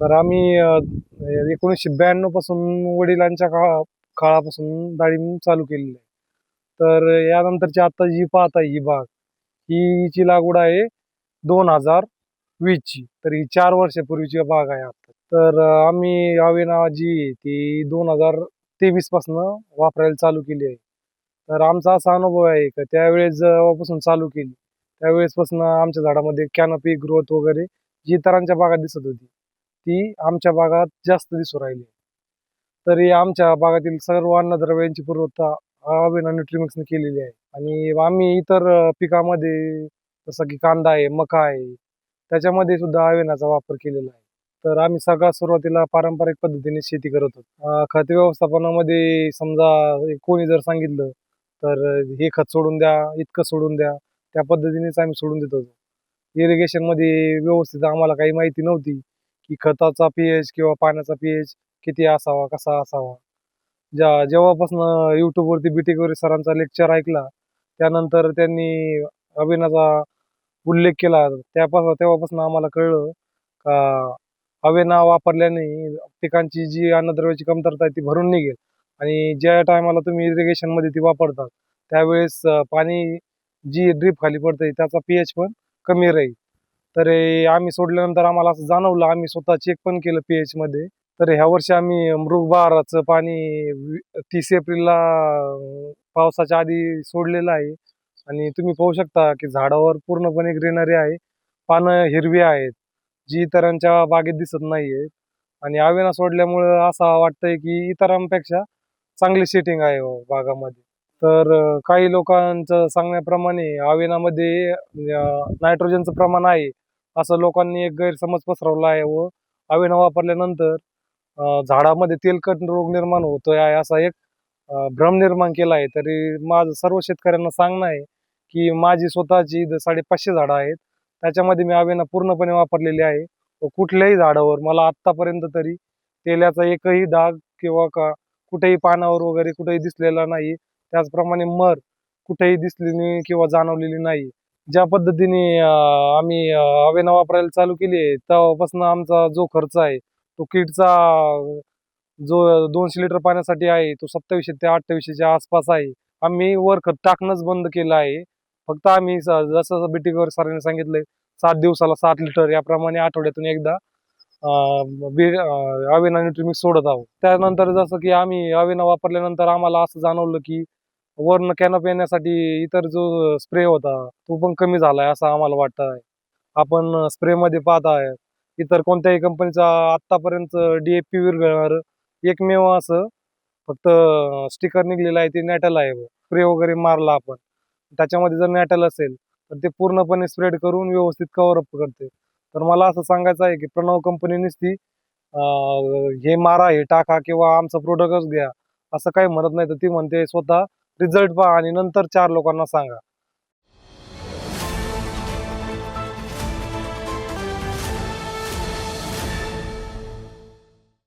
तर आम्ही एकोणीसशे ब्याण्णवपासून वडिलांच्या काळा काळापासून डाळिंब चालू केलेली आहे. तर यानंतरची आता जी पाहत आहे ही बाग हिची लागवड आहे दोन हजार वीसची. तर ही चार वर्षापूर्वीची बाग आहे आता. तर आम्ही अवेना जी ती दोन हजार तेवीसपासून वापरायला चालू केली आहे. तर आमचा असा अनुभव आहे का त्यावेळेस जेव्हापासून चालू केली त्यावेळेसपासून आमच्या झाडामध्ये कॅनपी ग्रोथ वगैरे जी इतरांच्या बागात दिसत होती. ती आमच्या भागात जास्त दिसू राहिली. तरी आमच्या भागातील सर्व अन्नद्रव्यांची पुरवठा अवेना न्यूट्रिमिक्सने केलेली आहे. आणि आम्ही इतर पिकामध्ये जसं की कांदा आहे मका आहे त्याच्यामध्ये सुद्धा अवेनाचा वापर केलेला आहे. तर आम्ही सगळ्यात सुरुवातीला पारंपरिक पद्धतीने शेती करत होतो. खत व्यवस्थापनामध्ये समजा कोणी जर सांगितलं तर हे खत सोडून द्या इतकं सोडून द्या त्या पद्धतीनेच आम्ही सोडून देत होतो. इरिगेशनमध्ये व्यवस्थित आम्हाला काही माहिती नव्हती. की खताचा पीएच किंवा पाण्याचा पीएच किती असावा कसा असावा? ज्या जेव्हापासून युट्यूबवरती बी टेकवरी सरांचा लेक्चर ऐकला त्यानंतर त्यांनी अवेनाचा उल्लेख केला. त्यापासून तेव्हापासून आम्हाला कळलं का अवेना वापरल्याने पिकांची जी अन्नद्रव्याची कमतरता आहे ती भरून निघेल. आणि ज्या टायमाला तुम्ही इरिगेशनमध्ये ती वापरतात त्यावेळेस पाणी जी ड्रीप खाली पडते त्याचा पीएच पण कमी राहील. तर हे आम्ही सोडल्यानंतर आम्हाला असं जाणवलं आम्ही स्वतः चेक पण केलं पीएच मध्ये. तर ह्या वर्षी आम्ही मृगबहाराचं पाणी तीस एप्रिलला पावसाच्या आधी सोडलेलं आहे. आणि तुम्ही पाहू शकता की झाडावर पूर्णपणे ग्रीनरी आहे पानं हिरवी आहेत जी इतरांच्या बागेत दिसत नाहीये. आणि आवेना सोडल्यामुळं असं वाटतंय की इतरांपेक्षा चांगली सेटिंग आहे हो बागामध्ये. तर काही लोकांचं सांगण्याप्रमाणे आवेनामध्ये नायट्रोजनचं प्रमाण आहे. असं लोकांनी एक गैरसमज पसरवला आहे व अवेण वापरल्यानंतर झाडामध्ये तेलकट रोग निर्माण होतोय आहे असा एक भ्रम निर्माण केला आहे. तरी माझं सर्व शेतकऱ्यांना सांगणं आहे की माझी स्वतःची साडेपाचशे झाडं आहेत. त्याच्यामध्ये मी आवेना पूर्णपणे वापरलेली आहे व कुठल्याही झाडावर मला आत्तापर्यंत तरी तेलाचा एकही डाग किंवा का कुठेही पानावर वगैरे कुठेही दिसलेला नाही. त्याचप्रमाणे मर कुठेही दिसली नाही किंवा जाणवलेली नाही. ज्या पद्धतीने आम्ही अवेना वापरायला चालू केली आहे तेव्हापासून आमचा जो खर्च आहे तो किटचा जो दोनशे लिटर पाण्यासाठी आहे तो सत्तावीसशे ते अठ्ठावीसशेच्या आसपास आहे. आम्ही वर खत टाकणंच बंद केलं आहे. फक्त आम्ही जसं बिटीवर सरांनी सांगितलंय सात दिवसाला सात लिटर याप्रमाणे आठवड्यातून एकदा अवेना न्यूट्रिमिक्स सोडत आहोत. त्यानंतर जसं की आम्ही अवेना वापरल्यानंतर आम्हाला असं जाणवलं की वरनं कॅनप येण्यासाठी इतर जो स्प्रे होता तो पण कमी झालाय असं आम्हाला वाटत आहे आपण स्प्रेमध्ये आहे इतर कोणत्याही कंपनीचा आत्तापर्यंत डीएपी विरघळणार एकमेव असं फक्त स्टिकर निघलेलं आहे ते नॅटल आहे. स्प्रे वगैरे मारला आपण. त्याच्यामध्ये जर नॅटल असेल तर ते पूर्णपणे स्प्रेड करून व्यवस्थित कव्हरअप करते. तर मला असं सांगायचं आहे की प्रणव कंपनीनेच ती हे मारा हे टाका किंवा आमचं प्रोडक्टच घ्या असं काही म्हणत नाही. तर ती म्हणते स्वतः रिझल्ट पहा आणि नंतर चार लोकांना सांगा.